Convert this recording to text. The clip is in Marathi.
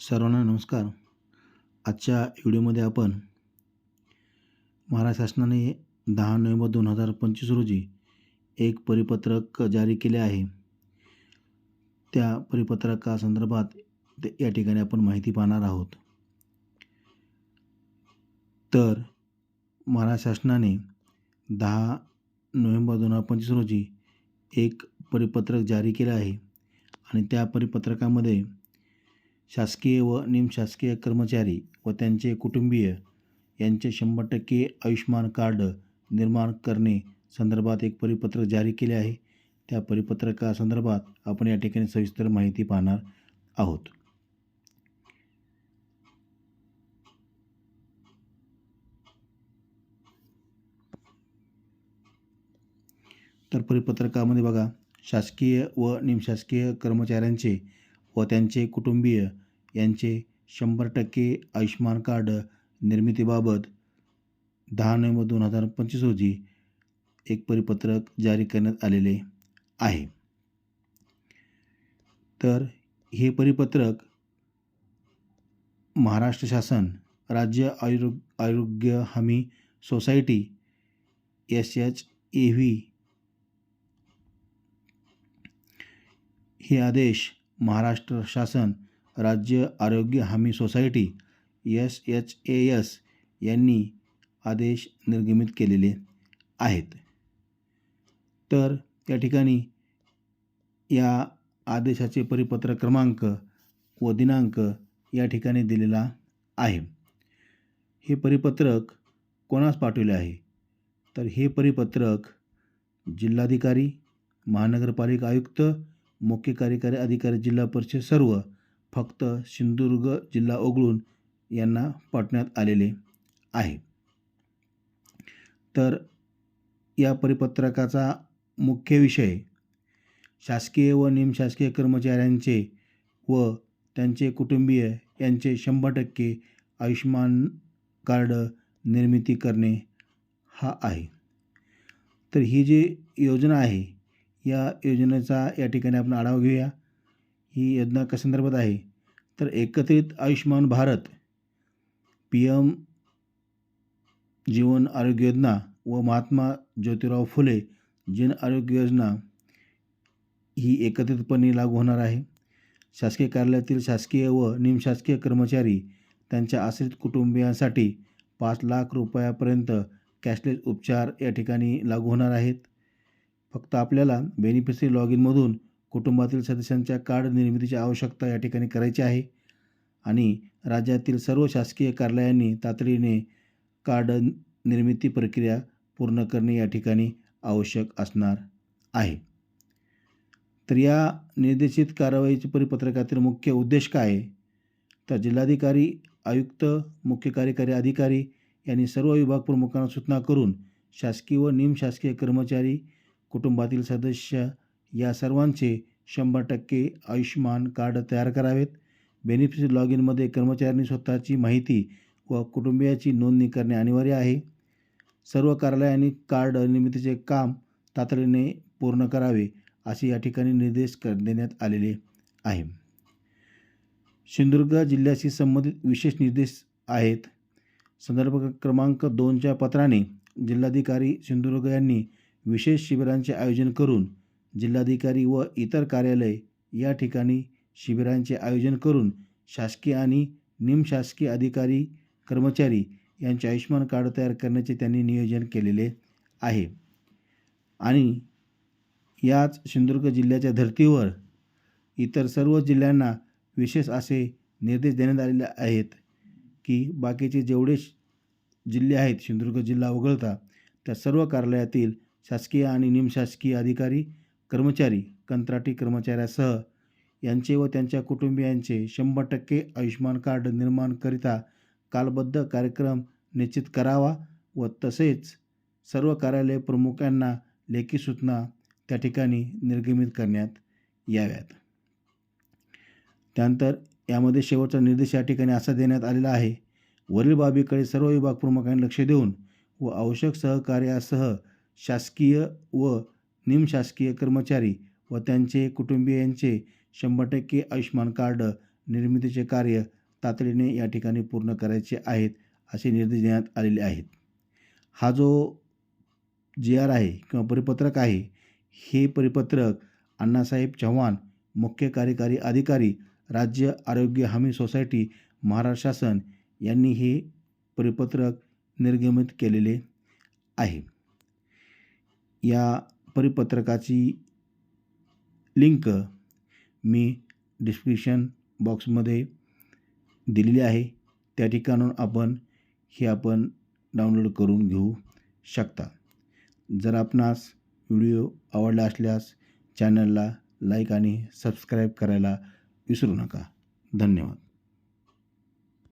सर्वांना नमस्कार. आजच्या व्हिडिओमध्ये आपण महाराष्ट्र शासनाने दहा नोव्हेंबर दोन हजार पंचवीस रोजी एक परिपत्रक जारी केले आहे. त्या परिपत्रकासंदर्भात ते- या ठिकाणी आपण माहिती पाहणार आहोत. तर महाराष्ट्र शासनाने दहा नोव्हेंबर दोन हजार पंचवीस रोजी एक परिपत्रक जारी केलं आहे. आणि त्या परिपत्रकामध्ये शासकीय व निमशासकीय कर्मचारी व त्यांचे कुटुंबीय यांचे शंभर टक्के आयुष्मान कार्ड निर्माण करणे संदर्भात एक परिपत्रक जारी केले आहे. त्या परिपत्रकासंदर्भात आपण या ठिकाणी सविस्तर माहिती पाहणार आहोत. तर परिपत्रकामध्ये बघा शासकीय व निमशासकीय कर्मचाऱ्यांचे व त्यांचे कुटुंबीय यांचे शंभर टक्के आयुष्मान कार्ड निर्मितीबाबत दहा नोव्हेंबर दोन हजार पंचवीस रोजी एक परिपत्रक जारी करण्यात आलेले आहे. तर हे परिपत्रक महाराष्ट्र शासन राज्य आयुरो आरोग्य हमी society S H A V हे आदेश महाराष्ट्र शासन राज्य आरोग्य हमी society S H A S यांनी आदेश निर्गमित केलेले आहेत. तर त्या ठिकाणी या आदेशाचे परिपत्र क्रमांक व दिनांक या ठिकाणी दिलेला आहे. हे परिपत्रक कोणास पाठवले आहे? तर हे परिपत्रक जिल्हाधिकारी महानगरपालिका आयुक्त मुख्य कार्यकारी अधिकारी जिल्हा परिषद सर्व फक्त सिंधुदुर्ग जिल्हा ओगळून यांना पाठवण्यात आलेले आहे. तर या परिपत्रकाचा मुख्य विषय शासकीय व निमशासकीय कर्मचाऱ्यांचे व त्यांचे कुटुंबीय यांचे शंभर टक्के आयुष्यमान कार्ड निर्मिती करणे हा आहे. तर ही जी योजना आहे या योजनेचा या ठिकाणी आपण आढावा घेऊया. ही योजना कशासंदर्भात आहे? तर एकत्रित आयुष्यमान भारत पी एम जीवन आरोग्य योजना व महात्मा ज्योतिराव फुले जन आरोग्य योजना ही एकत्रितपणे लागू होणार आहे. शासकीय कार्यालयातील शासकीय व निमशासकीय कर्मचारी त्यांच्या आश्रित कुटुंबियांसाठी पाच लाख रुपयापर्यंत कॅशलेस उपचार या ठिकाणी लागू होणार आहेत. फक्त आपल्याला बेनिफिशरी लॉग इनमधून कुटुंबातील सदस्यांच्या कार्ड निर्मितीची आवश्यकता या ठिकाणी करायची आहे. आणि राज्यातील सर्व शासकीय कार्यालयांनी तातडीने कार्ड निर्मिती प्रक्रिया पूर्ण करणे या ठिकाणी आवश्यक असणार आहे. तर या निर्देशित कारवाईचे परिपत्रकातील मुख्य उद्देश काय आहे? तर जिल्हाधिकारी आयुक्त मुख्य कार्यकारी अधिकारी यांनी सर्व विभाग प्रमुखांना सूचना करून शासकीय व निमशासकीय कर्मचारी कुटुंबातील सदस्य या सर्वांचे शंभर टक्के आयुष्यमान कार्ड तयार करावेत. बेनिफिशरी लॉग इनमध्ये कर्मचाऱ्यांनी स्वतःची माहिती व कुटुंबियाची नोंदणी करणे अनिवार्य आहे. सर्व कार्यालयांनी कार्ड निर्मितीचे काम तातडीने पूर्ण करावे असे या ठिकाणी निर्देश कर देण्यात आलेले आहे. सिंधुदुर्ग जिल्ह्याशी संबंधित विशेष निर्देश आहेत. संदर्भ क्रमांक दोनच्या पत्राने जिल्हाधिकारी सिंधुदुर्ग यांनी विशेष शिबिरांचे आयोजन करून जिल्हाधिकारी व इतर कार्यालय या ठिकाणी शिबिरांचे आयोजन करून शासकीय आणि निमशासकीय अधिकारी कर्मचारी यांचे आयुष्यमान कार्ड तयार करण्याचे त्यांनी नियोजन केलेले आहे. आणि याच सिंधुदुर्ग जिल्ह्याच्या धर्तीवर इतर सर्व जिल्ह्यांना विशेष असे निर्देश देण्यात आलेले आहेत की बाकीचे जेवढे जिल्हे आहेत सिंधुदुर्ग जिल्हा वगळता त्या सर्व कार्यालयातील शासकीय आणि निमशासकीय अधिकारी कर्मचारी कंत्राटी कर्मचाऱ्यासह यांचे व त्यांच्या कुटुंबियांचे शंभर टक्के आयुष्यमान कार्ड निर्माणकरिता कालबद्ध कार्यक्रम निश्चित करावा व तसेच सर्व कार्यालय प्रमुखांना लेखी सूचना त्या ठिकाणी निर्गमित करण्यात याव्यात. त्यानंतर यामध्ये शेवटचा निर्देश या ठिकाणी असा देण्यात आलेला आहे वरील बाबीकडे सर्व विभाग प्रमुखांनी लक्ष देऊन व आवश्यक सहकार्यासह शासकीय व निमशासकीय कर्मचारी व त्यांचे कुटुंबियांचे शंभर टक्के आयुष्यमान कार्ड निर्मितीचे कार्य तातडीने या ठिकाणी पूर्ण करायचे आहेत असे निर्देश देण्यात आलेले आहेत. हा जो जी आर आहे किंवा परिपत्रक आहे हे परिपत्रक अण्णासाहेब चव्हाण मुख्य कार्यकारी अधिकारी राज्य आरोग्य हमी सोसायटी महाराष्ट्र शासन यांनी हे परिपत्रक निर्गमित केलेले आहे. या परिपत्रकाची लिंक मी डिस्क्रिप्शन बॉक्समध्ये दिलेली आहे. त्या ठिकाणून आपण हे आपण डाउनलोड करून घेऊ शकता. जर आपणास व्हिडिओ आवडला असल्यास चॅनलला लाईक आणि सबस्क्राईब करायला विसरू नका. धन्यवाद.